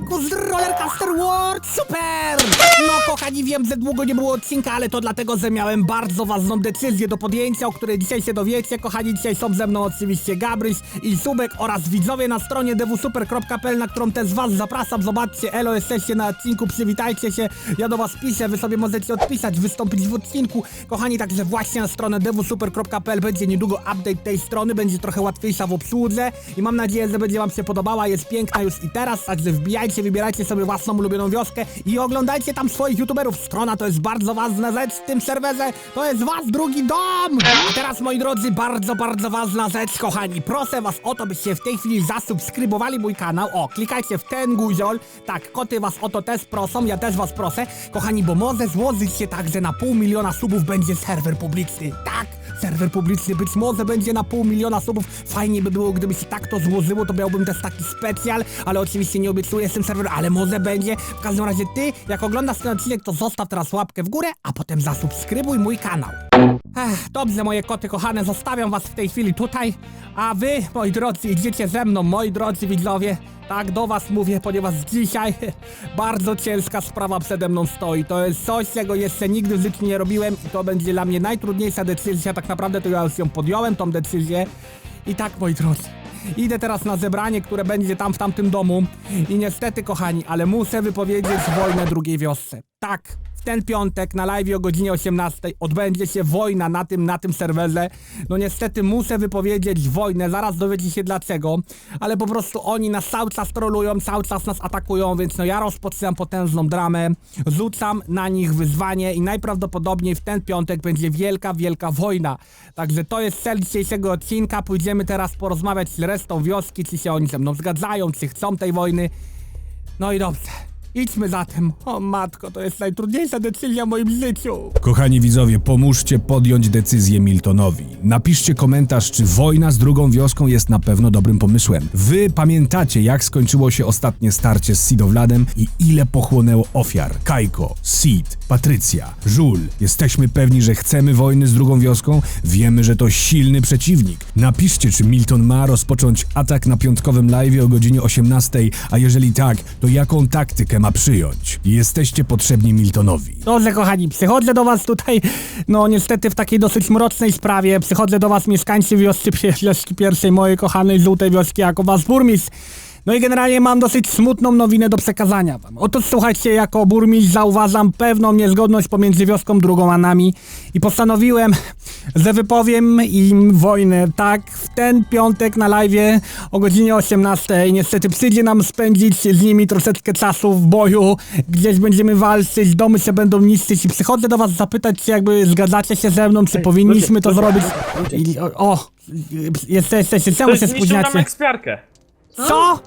z Rollercoaster World Super! No kochani, wiem, że długo nie było odcinka, ale to dlatego, że miałem bardzo ważną decyzję do podjęcia, o której dzisiaj się dowiecie. Kochani, dzisiaj są ze mną oczywiście Gabryś i Subek oraz widzowie na stronie dwsuper.pl, na którą też was zapraszam. Zobaczcie, elo, jesteście na odcinku, przywitajcie się. Ja do was piszę, wy sobie możecie odpisać, wystąpić w odcinku. Kochani, także właśnie na stronę dwsuper.pl będzie niedługo update tej strony, będzie trochę łatwiejsza w obsłudze i mam nadzieję, że będzie wam się podobała, jest piękna już i teraz, także wbijajcie, wybierajcie sobie własną ulubioną wioskę i oglądajcie tam swoich youtuberów. Strona to jest bardzo ważna rzecz w tym serwerze, to jest wasz drugi dom! A teraz, moi drodzy, bardzo, bardzo ważna rzecz, kochani. Proszę was o to, byście w tej chwili zasubskrybowali mój kanał. O, klikajcie w ten guziol. Tak, koty was o to też proszą, ja też was proszę. Kochani, bo może złożyć się tak, że na pół miliona subów będzie serwer publiczny. Tak! Serwer publiczny być może będzie na pół miliona subów. Fajnie by było, gdyby się tak to złożyło, to miałbym też taki specjal, ale oczywiście nie obiecuję z tym serwerem, ale może będzie. W każdym razie ty, jak oglądasz ten odcinek, to zostaw teraz łapkę w górę, a potem zasubskrybuj mój kanał. Ech, dobrze, moje koty kochane, zostawiam was w tej chwili tutaj, a wy, moi drodzy, idziecie ze mną, moi drodzy widzowie. Tak, do was mówię, ponieważ dzisiaj bardzo ciężka sprawa przede mną stoi. To jest coś, czego jeszcze nigdy w życiu nie robiłem i to będzie dla mnie najtrudniejsza decyzja. Tak naprawdę to ja już ją podjąłem, tą decyzję. I tak, moi drodzy, idę teraz na zebranie, które będzie tam w tamtym domu. I niestety, kochani, ale muszę wypowiedzieć wojnę drugiej wiosce. Tak, w ten piątek na live o godzinie 18 odbędzie się wojna na tym, na tym serwerze. No niestety muszę wypowiedzieć wojnę, zaraz dowiecie się dlaczego, ale po prostu oni nas cały czas trolują, cały czas nas atakują, więc no ja rozpoczynam potężną dramę, rzucam na nich wyzwanie i najprawdopodobniej w ten piątek będzie wielka, wielka wojna. Także to jest cel dzisiejszego odcinka, pójdziemy teraz porozmawiać z resztą wioski, czy się oni ze mną zgadzają, czy chcą tej wojny. No i dobrze. Idźmy zatem. O matko, to jest najtrudniejsza decyzja w moim życiu. Kochani widzowie, pomóżcie podjąć decyzję Miltonowi. Napiszcie komentarz, czy wojna z drugą wioską jest na pewno dobrym pomysłem. Wy pamiętacie, jak skończyło się ostatnie starcie z Sidowladem i ile pochłonęło ofiar? Kajko, Sid, Patrycja, Żul. Jesteśmy pewni, że chcemy wojny z drugą wioską? Wiemy, że to silny przeciwnik. Napiszcie, czy Milton ma rozpocząć atak na piątkowym live o godzinie 18, a jeżeli tak, to jaką taktykę ma przyjąć? Jesteście potrzebni Miltonowi. Dobrze, kochani, przychodzę do was tutaj, no niestety w takiej dosyć mrocznej sprawie. Przychodzę do was mieszkańcy wioski, wioski pierwszej mojej kochanej żółtej wioski jako was burmistrz. No i generalnie mam dosyć smutną nowinę do przekazania wam. Otóż słuchajcie, jako burmistrz zauważam pewną niezgodność pomiędzy wioską drugą a nami i postanowiłem, że wypowiem im wojnę. Tak, w ten piątek na live o godzinie 18. Niestety przyjdzie nam spędzić z nimi troszeczkę czasu w boju. Gdzieś będziemy walczyć, domy się będą niszczyć i przychodzę do was zapytać, czy jakby zgadzacie się ze mną, czy powinniśmy to zrobić. I, o, o, jesteście, czemu się Zniszczył nam spóźniacie? ekspiarkę. Co?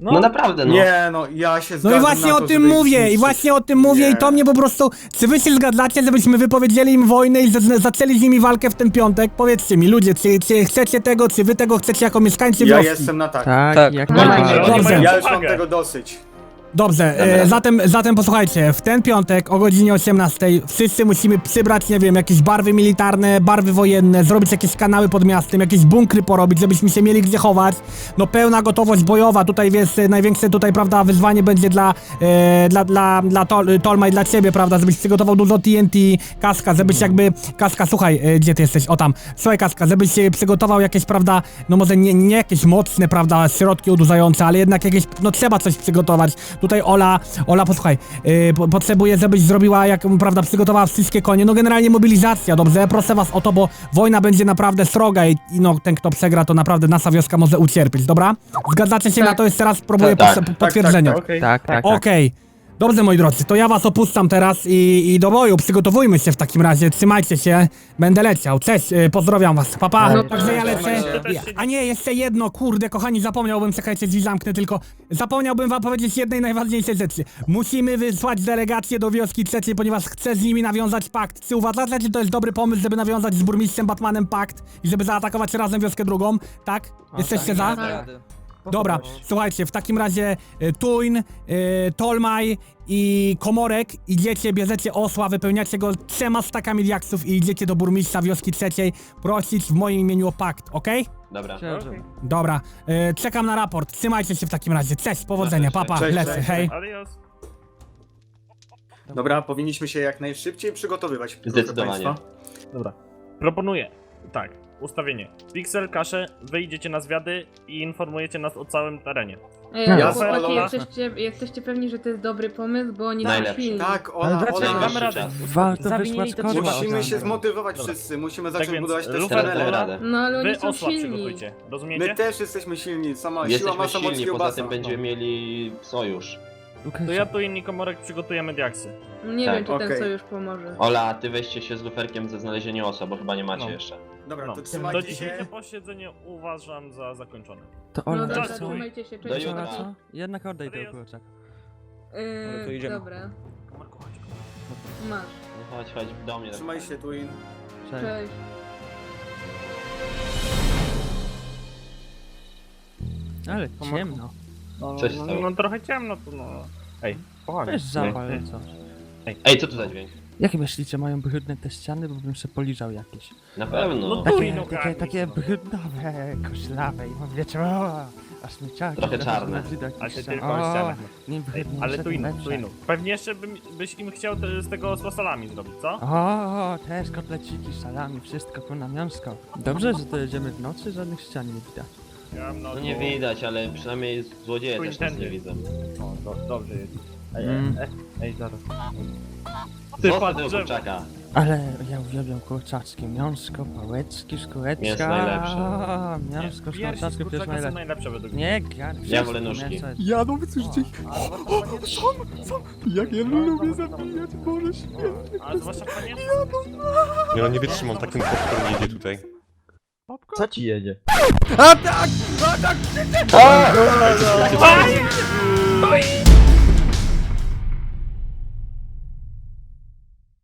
No, No naprawdę, no. Nie, no ja się No zgadzam i właśnie na o to, tym żeby ich mówię, i zniszczyć. właśnie o tym mówię i to mnie po prostu... Czy wy się zgadzacie, żebyśmy wypowiedzieli im wojnę i zaczęli z nimi walkę w ten piątek? Powiedzcie mi, ludzie, czy, czy chcecie tego, czy wy tego chcecie jako mieszkańcy Ja wioski? jestem na tak. Tak, Tak. jak No, najbardziej. Dobrze. mają Ja już mam tego dosyć. Dobrze, e, zatem, zatem posłuchajcie, w ten piątek o godzinie 18 wszyscy musimy przybrać, nie wiem, jakieś barwy militarne, barwy wojenne, zrobić jakieś kanały pod miastem, jakieś bunkry porobić, żebyśmy się mieli gdzie chować. No pełna gotowość bojowa, tutaj jest e, największe tutaj, prawda, wyzwanie będzie dla, e, dla, dla, dla Tol, Tolma i dla ciebie, prawda, żebyś przygotował dużo TNT, Kaska, żebyś jakby, Kaska, słuchaj, e, gdzie ty jesteś? O tam, słuchaj Kaska, żebyś e, przygotował jakieś, prawda, no może nie, nie jakieś mocne, prawda, środki odurzające, ale jednak jakieś, no trzeba coś przygotować. Tutaj Ola, Ola, posłuchaj, yy, po, potrzebuję, żebyś zrobiła, jak, prawda, przygotowała wszystkie konie, no generalnie mobilizacja, dobrze? Proszę was o to, bo wojna będzie naprawdę sroga i, i no, ten, kto przegra, to naprawdę nasza wioska może ucierpieć, dobra? Zgadzacie się na to? Jeszcze raz próbuję Tak, pos- tak, potwierdzenia. tak, Okej. Tak, tak, tak. Okej. Dobrze, moi drodzy, to ja was opuszczam teraz i, i do boju. Przygotowujmy się w takim razie. Trzymajcie się. Będę leciał. Cześć, y, pozdrawiam was. Papa. No, Także ja lecę. A nie, jeszcze jedno, kurde, kochani, zapomniałbym, czekajcie, drzwi zamknę, tylko zapomniałbym wam powiedzieć jednej najważniejszej rzeczy. Musimy wysłać delegację do wioski trzeciej, ponieważ chcę z nimi nawiązać pakt. Czy uważacie, że to jest dobry pomysł, żeby nawiązać z burmistrzem Batmanem pakt i żeby zaatakować razem wioskę drugą? Tak? Jesteście za? Dobra, słuchajcie, w takim razie y, Tuin, y, Tolmaj i Komorek idziecie, bierzecie osła, wypełniacie go trzema stakami diaksów i idziecie do burmistrza wioski trzeciej prosić w moim imieniu o pakt, okej? Dobra. Dobra, e, czekam na raport. Trzymajcie się w takim razie. Cześć, powodzenia, papa, Cześć, lecę, cześć. hej. Adios. Dobra, powinniśmy się jak najszybciej przygotowywać. proszę Zdecydowanie. państwa. Dobra. Proponuję. Tak, ustawienie. Pixel, kasze, wyjdziecie na zwiady i informujecie nas o całym terenie. Ej, Ja chłopaki, jesteście, jesteście pewni, że to jest dobry pomysł, bo oni są Najlepszy. silni. Tak, Ale Ola, dlaczego? Ola. Radę. Zawinili wysłać to trzeba Musimy się zmotywować Dobra. wszyscy, musimy Tak zacząć więc, budować też Lufer, damy radę. No ale oni Wy są osła silni. przygotujcie. Rozumiecie? My też jesteśmy silni, sama siła Jesteśmy masa moc silni, poza kiełbasa. tym będziemy mieli sojusz. To ja tu inni komorek przygotujemy diaksy. Nie Tak, wiem, czy ten okej. sojusz pomoże. Ola, ty weźcie się z luferkiem ze znalezieniem osób, bo chyba nie macie No. jeszcze. Dobra, No. to To trzymajcie dzisiejsze się. posiedzenie uważam za zakończone. To No Ola, dobra, Cześć. co? trzymajcie się, Do cześć. jutra. Ola, co? Jednak oddaj tego kurczaka. No to Yy, idziemy. dobra, Komorku, chodź. masz. No chodź, chodź do mnie. Trzymaj się, Twin. Cześć. Cześć. Ale ciemno. No, Coś no, stało. no trochę ciemno tu, no. Ej, kochani. Weź zapal coś. Ej, co to za dźwięk? Jakie myślicie, mają brudne te ściany, bo bym se poliżał jakieś. Na pewno. No Takie, no, takie, garnij takie się, no. brudnowe, koślawe i bo wiecie, o, aż mi ciarki. Trochę czarne. Ale ty tylko o ścianach. Nie brudniejsze, ale tu inno, tu inno. Pewnie jeszcze bym, byś im chciał te, z tego z fasolami zrobić, co? O, też kotleciki, salami, wszystko tu na miąsko. Dobrze, że to jedziemy w nocy, żadnych ścian nie widać. Ja mam No nie widać, ale przynajmniej złodzieje Tu też nas nie widzą. O, do, dobrze jest. Ej, Mm. ej, ej, zaraz. Ty drzewo. kurczaka. Ale ja uwielbiam kurczaczki, miąsko, pałeczki, szkółeczka. Mięso najlepsze. A, to jest najlepsze. najlepsze według mnie. Nie, garn, Ja wolę nóżki. jest- Ja no wysłuchajcie, jak ja lubię zabijać, Boże święty. A zwłaszcza panie... Nie no, nie wytrzymam, tak ten popcorn jedzie tutaj. Co ci jedzie? A,